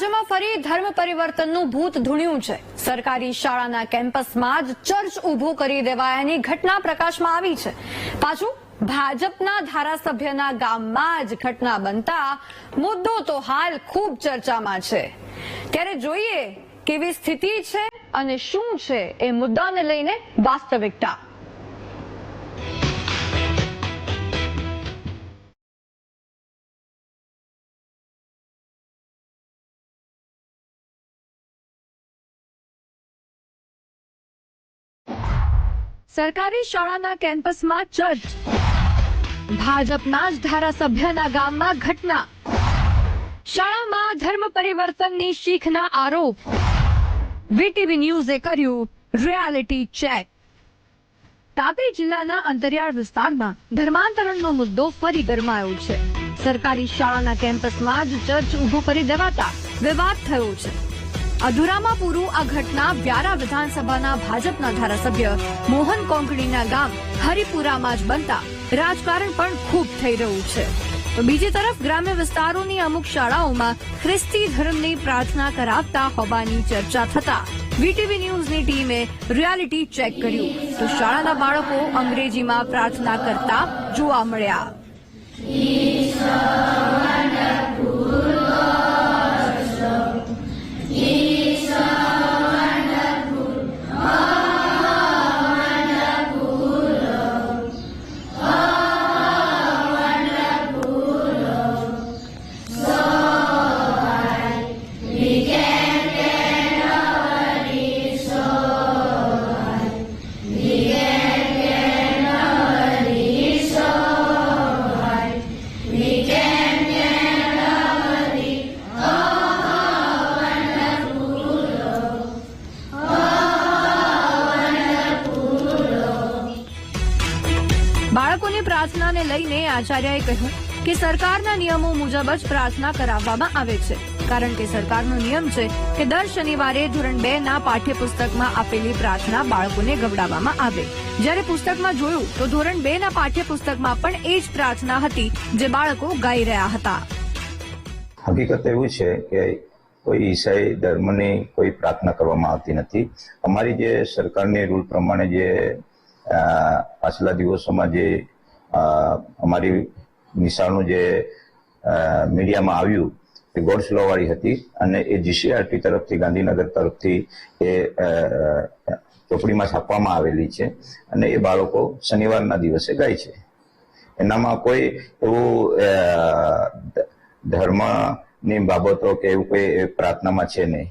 રાજ્યમાં ફરી ધર્મ પરિવર્તનનું ભૂત ધૂણ્યું છે. સરકારી શાળાના કેમ્પસમાં જ ચર્ચ ઊભું કરી દેવાયાની ઘટના પ્રકાશમાં આવી છે. પાછું ભાજપના ધારાસભ્યના ગામમાં જ ઘટના બનતા મુદ્દો તો હાલ ખૂબ ચર્ચામાં છે. ત્યારે જોઈએ કેવી સ્થિતિ છે અને શું છે એ મુદ્દાને લઈને વાસ્તવિકતા. સરકારી શાળાના કેમ્પસમાં ચર્ચ ભાજપના જ ધારાસભ્યના ગામમાં ઘટના. શાળામાં ધર્મ પરિવર્તનની શીખના આરોપ. વીટીવી ન્યૂઝે કર્યું રિયાલિટી ચેક તાપી જિલ્લાના અંતરિયાળ વિસ્તારમાં ધર્માંતરણનો મુદ્દો ફરી ગરમાયો છે. સરકારી શાળાના કેમ્પસમાં જ ચર્ચ ઊભો કરી દેવાતા વિવાદ થયો છે. અધૂરામાં પૂરું આ ઘટના વ્યારા વિધાનસભાના ભાજપના ધારાસભ્ય મોહન કોંકણીના ગામ હરિપુરામાં જ બનતા રાજકારણ પણ ખૂબ થઈ રહ્યું છે. તો બીજી તરફ ગ્રામ્ય વિસ્તારોની અમુક શાળાઓમાં ખ્રિસ્તી ધર્મની પ્રાર્થના કરાવતા હોવાની ચર્ચા થતા વીટીવી ન્યૂઝની ટીમે રિયાલિટી ચેક કર્યું. તો શાળાના બાળકો અંગ્રેજીમાં પ્રાર્થના કરતા જોવા મળ્યા. પ્રાર્થનાને લઈને આચાર્યએ કહ્યું કે સરકારના નિયમો મુજબ જ પ્રાર્થના કરાવવામાં આવે છે. કારણ કે સરકારનો નિયમ છે કે દર શનિવારે ધોરણ બે ના પાઠ્યપુસ્તકમાં આપેલી પ્રાર્થના બાળકોને ગવડાવવામાં આવે. જ્યારે પુસ્તકમાં જોયું તો ધોરણ બે ના પાઠ્યપુસ્તકમાં પણ એ જ પ્રાર્થના હતી જે બાળકો ગાઈ રહ્યા હતા. હકીકત એવું છે કે કોઈ ઈસાઈ ધર્મની કોઈ પ્રાર્થના કરવામાં આવતી નથી. અમારી જે સરકારની રૂલ પ્રમાણે જે પાછલા દિવસોમાં જે અમારી નિશાળનું જે મીડિયામાં આવ્યું એ ગોડ સ્લો હતી અને એ જીસીઆરટી તરફથી, ગાંધીનગર તરફથી એ ચોપડીમાં છાપવામાં આવેલી છે અને એ બાળકો શનિવારના દિવસે ગાય છે. એનામાં કોઈ એવું ધર્મની બાબતો કે એવું કોઈ પ્રાર્થનામાં છે નહીં.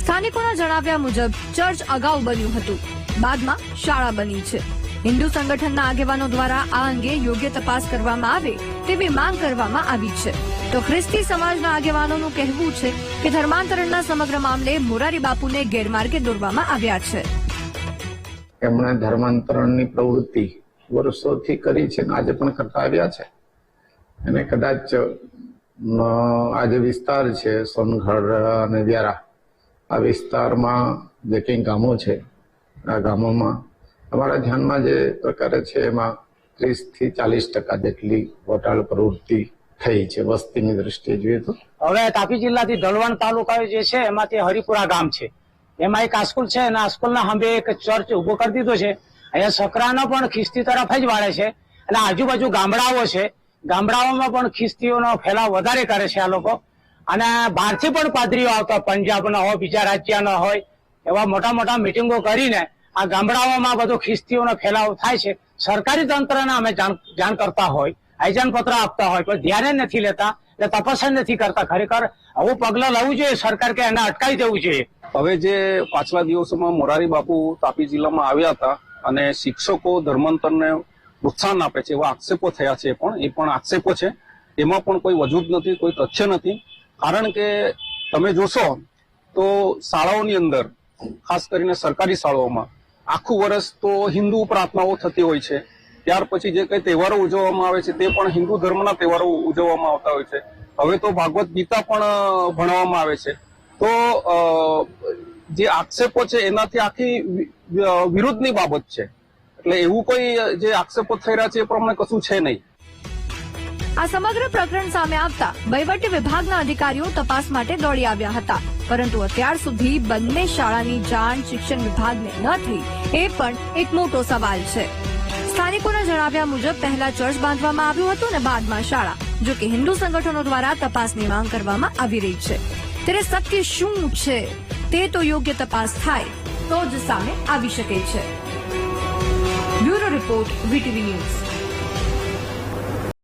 સ્થાનિકોના જણાવ્યા મુજબ, ચર્ચ અગાઉ બન્યું હતું. બાદમાં શાળા બની છે. હિન્દુ સંગઠનના આગેવાનો દ્વારા આ અંગે યોગ્ય તપાસ કરવામાં આવે તેવી માંગ કરવામાં આવી છે. તો ખ્રિસ્તી સમાજના આગેવાનોનું કહેવું છે કે ધર્માંતરણના સમગ્ર મામલે મોરારી બાપુને ગેરમાર્ગે દોરવામાં આવ્યા છે. એમણે ધર્માંતરણની પ્રવૃત્તિ વર્ષોથી કરી છે આજે પણ કરતા આવ્યા છે. અને કદાચ આજે વિસ્તાર છે, સોનગઢ અને વ્યારા. આ વિસ્તારમાં જે કંઈ ગામો છે, આ ગામોમાં અમારા ધ્યાનમાં જે પ્રકારે છે એમાં ત્રીસથી ચાલીસ ટકા જેટલી વટાળ પ્રવૃત્તિ થઈ છે, વસ્તીની દ્રષ્ટિએ જોઈએ તો. હવે તાપી જિલ્લાથી ઢલવણ તાલુકા જે છે એમાંથી હરિપુરા ગામ છે. એમાં એક સ્કૂલ છે અને આ સ્કૂલના સામે એક ચર્ચ ઊભો કરી દીધો છે. અહીંયા સકરાનો પણ ખિસ્તી તરફ જ વાળે છે અને આજુબાજુ ગામડાઓ છે. ગામડાઓમાં પણ ખિસ્તીઓનો ફેલાવ વધારે કરે છે આ લોકો. અને બહારથી પણ પાદરીઓ આવતા, પંજાબના હોય, બીજા રાજ્યના હોય, એવા મોટા મોટા મિટિંગો કરીને આ ગામડાઓમાં બધો ખિસ્તીઓનો ફેલાવ થાય છે. સરકારી તંત્રને અમે જાણ કરતા હોય આયોજન પત્ર આપતા હોય પણ ધ્યાને નથી લેતા, એટલે તપાસ નથી કરતા. ખરેખર આવું પગલા લેવું જોઈએ, સરકાર કે એને અટકાવી દેવું જોઈએ. હવે જે પાછલા દિવસોમાં મોરારી બાપુ તાપી જિલ્લામાં આવ્યા હતા અને શિક્ષકો ધર્માંતરને પ્રોત્સાહન આપે છે, એવા આક્ષેપો થયા છે પણ, એ પણ આક્ષેપો છે. એમાં પણ કોઈ વજૂદ નથી, કોઈ તથ્ય નથી. કારણ કે તમે જોશો તો શાળાઓની અંદર, ખાસ કરીને સરકારી શાળાઓમાં આખું વર્ષ તો હિન્દુ પ્રાર્થનાઓ થતી હોય છે. ત્યાર પછી જે કઈ તહેવારો ઉજવવામાં આવે છે તે પણ હિન્દુ ધર્મના તહેવારો ઉજવવામાં આવતા હોય છે. હવે તો ભાગવત ગીતા પણ ભણવામાં આવે છે. તો જે આક્ષેપો છે એનાથી આખી વિરુદ્ધની બાબત છે. એટલે એવું કોઈ જે આક્ષેપો થઈ રહ્યા છે એ પ્રમાણે કશું છે નહીં. આ સમગ્ર પ્રકરણ સામે આવતા વહીવટી વિભાગના અધિકારીઓ તપાસ માટે દોડી આવ્યા હતા. પરંતુ અત્યાર સુધી બંને શાળાની જાણ શિક્ષણ વિભાગને ન થઈ, એ પણ એક મોટો સવાલ છે. સ્થાનિકોના જણાવ્યા મુજબ પહેલા ચર્ચ બાંધવામાં આવ્યું હતું અને બાદમાં શાળા, જો કે હિન્દુ સંગઠનો દ્વારા તપાસની માંગ કરવામાં આવી રહી છે. ત્યારે સત્ય શું છે, તે તો યોગ્ય તપાસ થાય, તો જ સામે આવી શકે છે. Bureau report, VTV news.